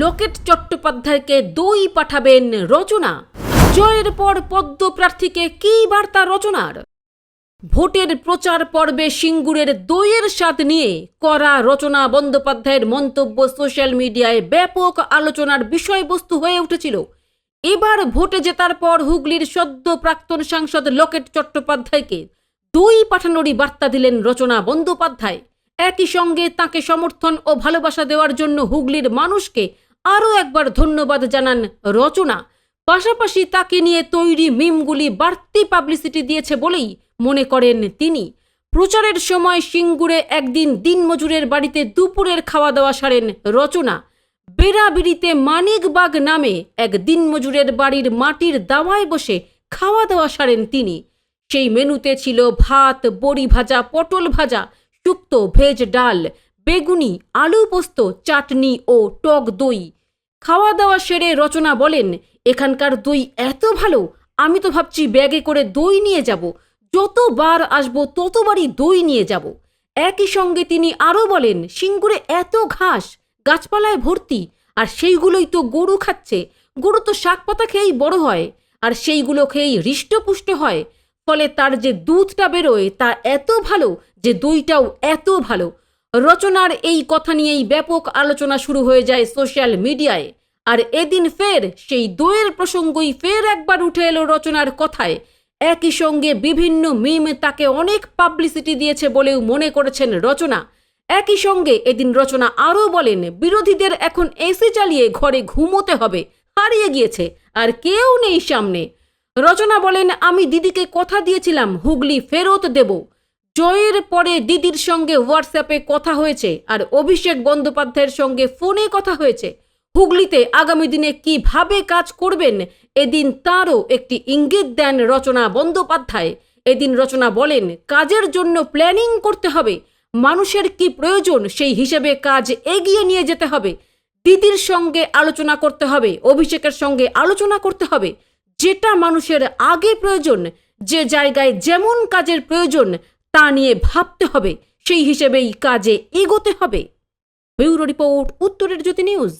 Locate চট্টোপাধ্যায়কে দই পাঠাবেন রচনা। জয়ের পর পদ্ম প্রার্থীকে কী বার্তা রচনার? ভোটের প্রচার পর্বে সিঙ্গুরের দইয়ের স্বাদ নিয়ে করা রচনা বন্দ্যোপাধ্যায়ের মন্তব্য সোশ্যাল মিডিয়ায় ব্যাপক আলোচনার বিষয়বস্তু হয়ে উঠেছিল। এবার ভোটে জেতার পর হুগলির সদ্য প্রাক্তন সাংসদ লোকেট চট্টোপাধ্যায়কে দই পাঠানোরই বার্তা দিলেন রচনা বন্দ্যোপাধ্যায়। একই সঙ্গে তাকে সমর্থন ও ভালোবাসা দেওয়ার জন্য হুগলির মানুষকে আরও একবার ধন্যবাদ জানান রচনা। পাশাপাশি তাকে নিয়ে তৈরি মিমগুলি বাড়তি পাবলিসিটি দিয়েছে বলেই মনে করেন তিনি। প্রচারের সময় সিঙ্গুরে একদিন দিনমজুরের বাড়িতে দুপুরের খাওয়া দাওয়া সারেন রচনা। বেড়াবিড়িতে মানিকবাগ নামে এক দিনমজুরের বাড়ির মাটির দাওয়ায় বসে খাওয়া দাওয়া সারেন তিনি। সেই মেনুতে ছিল ভাত, বড়ি ভাজা, পটল ভাজা শুক্তো, ভেজ ডাল, বেগুনি, আলু পোস্ত, চাটনি ও টক দই। খাওয়া দাওয়া সেরে রচনা বলেন, এখানকার দই এত ভালো, আমি তো ভাবছি ব্যাগে করে দই নিয়ে যাব। যতবার আসব ততবারই দই নিয়ে যাব। একই সঙ্গে তিনি আরও বলেন, সিঙ্গুরে এত ঘাস, গাছপালায় ভর্তি, আর সেইগুলোই তো গরু খাচ্ছে। গরু তো শাক পাতা খেয়েই বড় হয়, আর সেইগুলো খেয়েই হৃষ্টপুষ্ট হয়। ফলে তার যে দুধটা বেরোয় তা এত ভালো যে দইটাও এত ভালো। রচনার এই কথা নিয়েই ব্যাপক আলোচনা শুরু হয়ে যায় সোশ্যাল মিডিয়ায়। আর এদিন ফের সেই দইয়ের প্রসঙ্গই ফের একবার উঠে এলো রচনার কথায়। একই সঙ্গে বিভিন্ন মিম তাকে অনেক পাবলিসিটি দিয়েছে বলেও মনে করেছেন রচনা। একই সঙ্গে এদিন রচনা আরও বলেন, বিরোধীদের এখন এসি চালিয়ে ঘরে ঘুমোতে হবে। হারিয়ে গিয়েছে। আর কেউ নেই সামনে। রচনা বলেন, আমি দিদিকে কথা দিয়েছিলাম, হুগলি ফেরত দেব। জয়ের পরে দিদির সঙ্গে হোয়াটসঅ্যাপে কথা হয়েছে আর অভিষেক বন্দ্যোপাধ্যায়ের সঙ্গে ফোনে কথা হয়েছে। হুগলিতে আগামী দিনে কীভাবে কাজ করবেন? এদিন তারও একটি ইঙ্গিত দেন রচনা বন্দ্যোপাধ্যায়। এদিন রচনা বলেন, কাজের জন্য প্ল্যানিং করতে হবে। মানুষের কি প্রয়োজন সেই হিসেবে কাজ এগিয়ে নিয়ে যেতে হবে। দিদির সঙ্গে আলোচনা করতে হবে, অভিষেকের সঙ্গে আলোচনা করতে হবে। যেটা মানুষের আগে প্রয়োজন, যে জায়গায় যেমন কাজের প্রয়োজন, তা নিয়ে ভাবতে হবে। সেই হিসেবেই কাজে এগোতে হবে। ব্যুরো রিপোর্ট, উত্তরের জ্যোতি নিউজ।